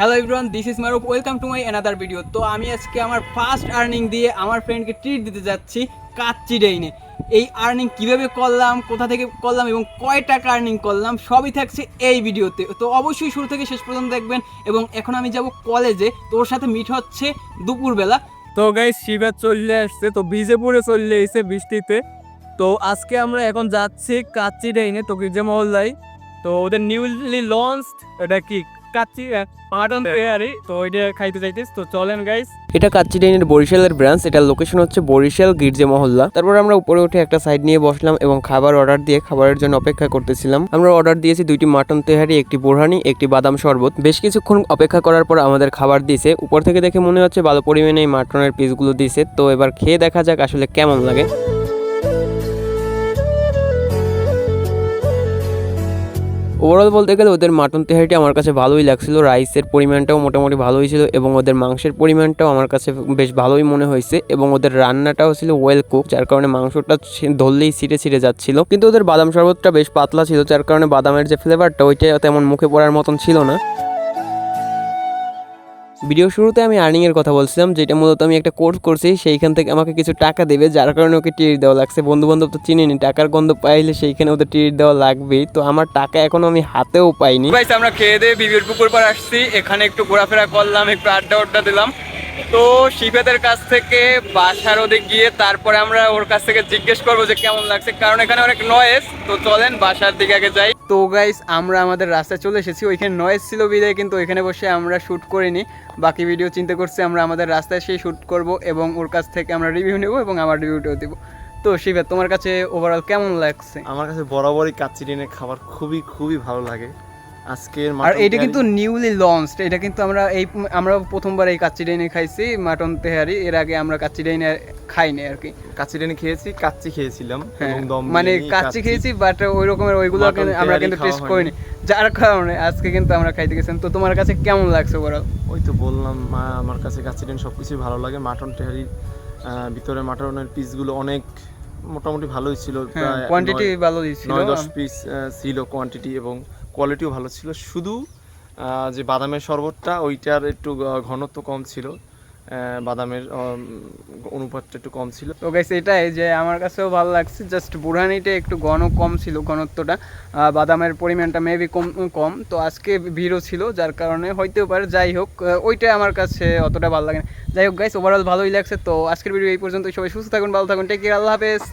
Hello everyone this is Maruf welcome to my another video তো আমি আজকে আমার ফার্স্ট আর্নিং দিয়ে আমার ফ্রেন্ডকে ট্রিট দিতে যাচ্ছি কাচ্চি ডেইনে। এই আর্নিং কীভাবে করলাম, কোথা থেকে করলাম এবং কয় টাকা আর্নিং করলাম, সবই থাকছে এই ভিডিওতে তো অবশ্যই শুরু থেকে শেষ পর্যন্ত দেখবেন এবং এখন আমি যাব কলেজে তোর সাথে মিট হচ্ছে দুপুরবেলা। তো গাই শিবা চলে আসছে, তো বিজেপুরে চলে এসে বৃষ্টিতে। তো আজকে আমরা এখন যাচ্ছি কাচ্চি ডেইনে তো গির্জা মহল্লায়। তো ওদের নিউলি লঞ্চ এটা কি? কাচ্চি মাটন পেয়ারি তো ওইটা খাইতে চাইতিস তো চলেন গাইস এটা কাচ্চিডাইনের বরিশালের ব্রাঞ্চ এটার লোকেশন হচ্ছে বরিশাল গির্জে মহল্লা। তারপর আমরা উপরে উঠে একটা সাইড নিয়ে বসলাম এবং খাবার অর্ডার দিয়ে খাবারের জন্য অপেক্ষা করতেছিলাম। আমরা অর্ডার দিয়েছি দুইটি মাটন তেহারি একটি বোরহানি একটি বাদাম শরবত। বেশ কিছুক্ষণ অপেক্ষা করার পর আমাদের খাবার দিয়েছে উপর থেকে দেখে মনে হচ্ছে ভালো পরিমাণে এই মাটনের পিসগুলো দিয়েছে তো এবার খেয়ে দেখা যাক আসলে কেমন লাগে। ওভারঅল বলতে গেলে ওদের মাটন তেহারিটা আমার কাছে ভালোই লাগছিল। রাইসের পরিমাণটাও মোটামুটি ভালোই ছিল এবং ওদের মাংসের পরিমাণটাও আমার কাছে বেশ ভালোই মনে হয়েছে এবং ওদের রান্নাটাও ছিল ওয়েল কুক যার কারণে মাংসটা ধরলেই ছিঁড়ে ছিঁড়ে যাচ্ছিল। কিন্তু ওদের বাদাম শরবতটা বেশ পাতলা ছিল, যার কারণে বাদামের যে ফ্লেভারটা ওইটা তেমন মুখে পড়ার মতন ছিল না। ভিডিও শুরুতে আমি আর্নিংয়ের কথা বলছিলাম, যেটা মূলত আমি একটা কোর্স করছি, সেইখান থেকে আমাকে কিছু টাকা দেবে, যার কারণে ওকে টিট দেওয়া লাগছে। বন্ধু বান্ধব তো চিনিনি, টাকার গন্ধ পাইলে সেইখানে ওদের টিট দেওয়া লাগবেই। তো আমার টাকা এখনও আমি হাতেও পাইনি। আমরা খেয়ে দিয়ে বিবির পুকুর পর আসছি। এখানে একটু ঘোরাফেরা করলাম, একটু আড্ডা আড্ডা দিলাম। তো শিফেদের কাছ থেকে বাসার ওদিক গিয়ে তারপরে আমরা ওর কাছ থেকে জিজ্ঞেস করব যে কেমন লাগছে, কারণ এখানে অনেক নয়েস তো চলেন বাসার দিকে আগে যাই। তো গাইস আমরা আমাদের রাস্তায় চলে এসেছি। ওইখানে নয়েজ ছিল বিদায়, কিন্তু ওইখানে বসে আমরা শ্যুট করিনি। বাকি ভিডিও চিন্তা করছি আমরা আমাদের রাস্তায় সেই শ্যুট করব এবং ওর কাছ থেকে আমরা রিভিউ নেব এবং আমার রিভিউটাও দেবো। তো শিবা তোমার কাছে ওভারঅল কেমন লাগছে? আমার কাছে বরাবরই কাচ্চি ডিমের খাবার খুবই খুবই ভালো লাগে। আজকের আর এটা কিন্তু নিউলি লঞ্চড এটা কিন্তু আমরা এই আমরা প্রথমবার এই কাচ্চি ডাইনে খাইছি মাটন তেহারি এর আগে আমরা কাচ্চি ডাইনে খাইনি আর কি। কাচ্চি ডিমে খেয়েছি কাচ্চি খেয়েছিলাম হ্যাঁ মানে কাচ্চি খেয়েছি বাট ওই রকমের ওইগুলো আমরা কিন্তু টেস্ট করিনি। যার কারণে আজকে কিন্তু আমরা খাইতে গেছিলাম। তো তোমার কাছে কেমন লাগছে ওভারঅল ওই তো বললাম মা আমার কাছে কাচ্চি ডিম সব কিছুই ভালো লাগে। মাটন তেহারির আহ, ভিতরে মাটনের পিসগুলো অনেক মোটামুটি ভালোই ছিল হ্যাঁ কোয়ান্টিটি নয়- ভালো দিয়েছিল নয় দশ পিস ছিল কোয়ান্টিটি এবং কোয়ালিটিও ভালো ছিল। শুধু যে বাদামের শরবতটা, ওইটার একটু ঘনত্ব কম ছিল। বাদামের অনুপাতটা একটু কম ছিল। তো গাইস এটাই যে আমার কাছেও ভালো লাগছে। জাস্ট বুড়ানিটা একটু ঘন কম ছিল ঘনত্বটা। বাদামের পরিমাণটা মেবি কম কম। তো আজকে ভিড়ও ছিল, যার কারণে হইতেও পারে, যাই হোক ওইটাই আমার কাছে অতটা ভালো লাগে না। যাই হোক গাইস ওভারঅল ভালোই লাগছে। তো আজকের ভিডিও এই পর্যন্ত সবাই সুস্থ থাকুন, ভালো থাকুন। টেক কেয়ার আল্লাহ হাফেজ।